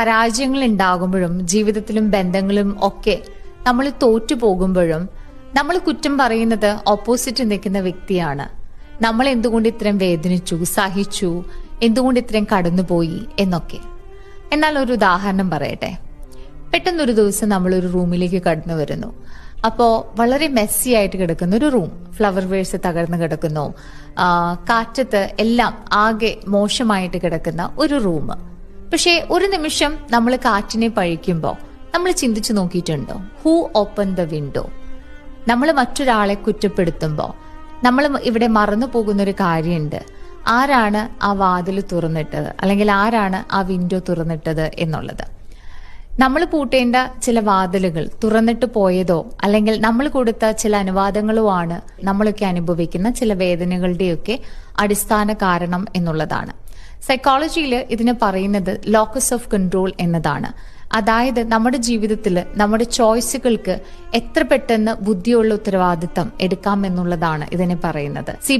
പരാജയങ്ങൾ ഉണ്ടാകുമ്പോഴും ജീവിതത്തിലും ബന്ധങ്ങളും ഒക്കെ നമ്മൾ തോറ്റു പോകുമ്പോഴും നമ്മൾ കുറ്റം പറയുന്നത് ഓപ്പോസിറ്റ് നിൽക്കുന്ന വ്യക്തിയാണ്. നമ്മൾ എന്തുകൊണ്ട് ഇത്രയും വേദനിച്ചു സഹിച്ചു എന്തുകൊണ്ട് ഇത്രയും കടന്നുപോയി എന്നൊക്കെ. എന്നാൽ ഒരു ഉദാഹരണം പറയട്ടെ. പെട്ടെന്നൊരു ദിവസം നമ്മൾ ഒരു റൂമിലേക്ക് കടന്നു വരുന്നു. അപ്പോൾ വളരെ മെസ്സി ആയിട്ട് കിടക്കുന്ന ഒരു റൂം ഫ്ലവർ വേഴ്സ് തകർന്നു കിടക്കുന്നു. കാറ്റത്ത് എല്ലാം ആകെ മോശമായിട്ട് കിടക്കുന്ന ഒരു റൂം പക്ഷേ ഒരു നിമിഷം നമ്മൾ കാറ്റിനെ പഴിക്കുമ്പോൾ നമ്മൾ ചിന്തിച്ചു നോക്കിയിട്ടുണ്ടോ? ഹൂ ഓപ്പൺ ദ വിൻഡോ നമ്മൾ മറ്റൊരാളെ കുറ്റപ്പെടുത്തുമ്പോൾ നമ്മൾ ഇവിടെ മറന്നു പോകുന്ന ഒരു കാര്യമുണ്ട്. ആരാണ് ആ വാതിൽ തുറന്നിട്ടത്? അല്ലെങ്കിൽ ആരാണ് ആ വിൻഡോ തുറന്നിട്ടത് എന്നുള്ളത്. നമ്മൾ പൂട്ടേണ്ട ചില വാതിലുകൾ തുറന്നിട്ട് പോയതോ അല്ലെങ്കിൽ നമ്മൾ കൊടുത്ത ചില അനുവാദങ്ങളോ ആണ് നമ്മളൊക്കെ അനുഭവിക്കുന്ന ചില വേദനകളുടെയൊക്കെ അടിസ്ഥാന കാരണം എന്നുള്ളതാണ്. സൈക്കോളജിയിൽ ഇതിന് പറയുന്നത് ലോക്കസ് ഓഫ് കൺട്രോൾ എന്നതാണ്. അതായത് നമ്മുടെ ജീവിതത്തിൽ നമ്മുടെ ചോയ്സുകൾക്ക് എത്ര പെട്ടെന്ന് ബുദ്ധിയുള്ള ഉത്തരവാദിത്തം എടുക്കാം എന്നുള്ളതാണ് ഇതിനെ പറയുന്നത്. സി